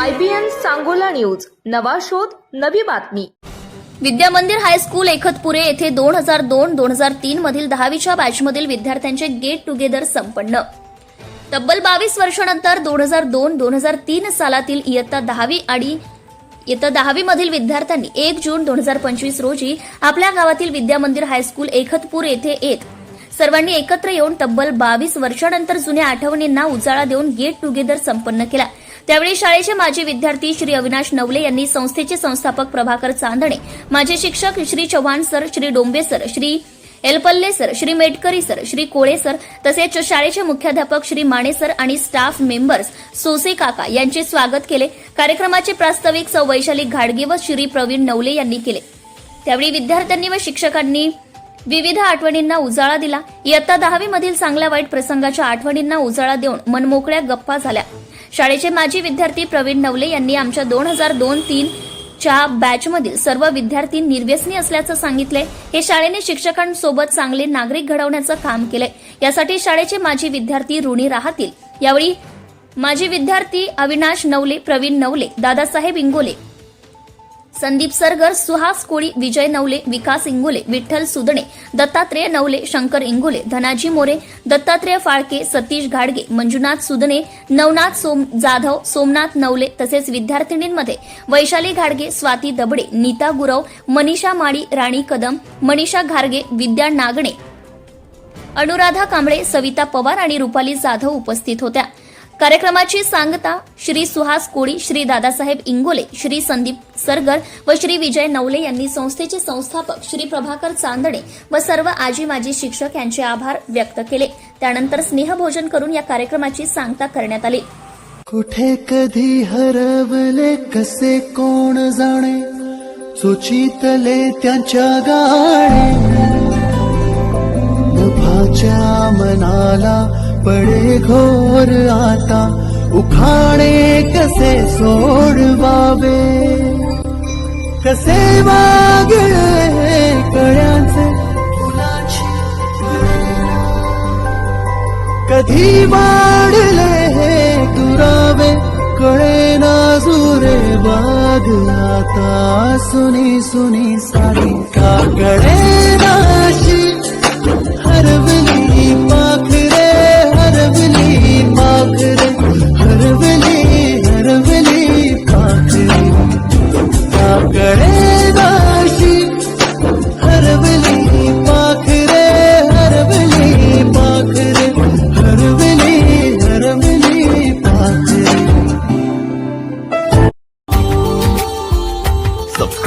I B N Sangola news. नवा शोध नवी बातमी. विद्यामंदिर हायस्कूल एकतपुरे येथे दोन हजार दोन दोन हजार तीन मधील दहावीच्या बॅचमधील विद्यार्थ्यांचे गेट टुगेदर संपन्न. तब्बल बावीस वर्षानंतर दोन हजार दोन दोन हजार तीन सालातील इयत्ता दहावी आणि इयत्ता दहावी मधील विद्यार्थ्यांनी एक जून दोन हजार पंचवीस रोजी आपल्या गावातील विद्यामंदिर हायस्कूल एकतपूर येथे येत सर्वांनी एकत्र येऊन तब्बल बावीस वर्षानंतर जुन्या आठवणींना उजाळा देऊन गेट टुगेदर संपन्न केला. त्यावेळी शाळेचे माजी विद्यार्थी श्री अविनाश नवले यांनी संस्थेचे संस्थापक प्रभाकर चांदणे माजी शिक्षक Shri Chavan sir Shri Dombe sir Shri Elpalle sir Shri Metkari sir Shri Kole sir तसेच शाळेचे मुख्याध्यापक श्री माने सर आणि स्टाफ मेंबर्स सोसे काका यांचे स्वागत केले. कार्यक्रमाचे प्रास्ताविक सौ वैशाली घाडगे व श्री प्रवीण नवले यांनी केले. त्यावेळी विद्यार्थ्यांनी व शिक्षकांनी विविध आठवणींना उजाळा दिला. इयत्ता दहावी मधील चांगल्या वाईट प्रसंगाच्या आठवणींना उजाळा देऊन मनमोकळ्या गप्पा झाल्या. शाळेचे माजी विद्यार्थी प्रवीण नवले यांनी आमच्या दोन हजार दोन तीन च्या बॅचमधील सर्व विद्यार्थी निर्व्यसनी असल्याचं सांगितले. हे शाळेने शिक्षकांसोबत चांगले नागरिक घडवण्याचं काम केलंय. यासाठी शाळेचे माजी विद्यार्थी ऋणी राहतील. यावेळी माजी विद्यार्थी अविनाश नवले प्रवीण नवले दादासाहेब इंगोले संदीप सरगर सुहास कोळी विजय नवले विकास इंगोले विठ्ठल सुदणे दत्तात्रेय नवले शंकर इंगोले धनाजी मोरे दत्तात्रेय फाळके सतीश घाडगे मंजुनाथ सुदणे नवनाथ सोम जाधव सोमनाथ नवले तसेच विद्यार्थिनींमध्ये वैशाली घाडगे स्वाती दबडे नीता गुरव मनीषा माळी राणी कदम मनीषा घारगे विद्या नागणे अनुराधा कांबळे सविता पवार आणि रुपाली जाधव उपस्थित होत्या. कार्यक्रमाची सांगता श्री सुहास कोळी श्री दादासाहेब इंगोले श्री संदीप सरगर व श्री विजय नवले यांनी संस्थेचे संस्थापक श्री प्रभाकर चांदणे व सर्व आजी माजी शिक्षक यांचे आभार व्यक्त केले. त्यानंतर स्नेहभोजन करून या कार्यक्रमाची सांगता करण्यात आली. कुठे कधी हरवले कसे कोण जाणे सुचितले त्यांच्या गाणे. मनाला पडे घोर आता उखाणे कसे सोडवावे कसे वागळे कळ्याचे कधी वाढले हे दुरावे कळे ना जुरे बाग आता। सुनी सुनी सारी का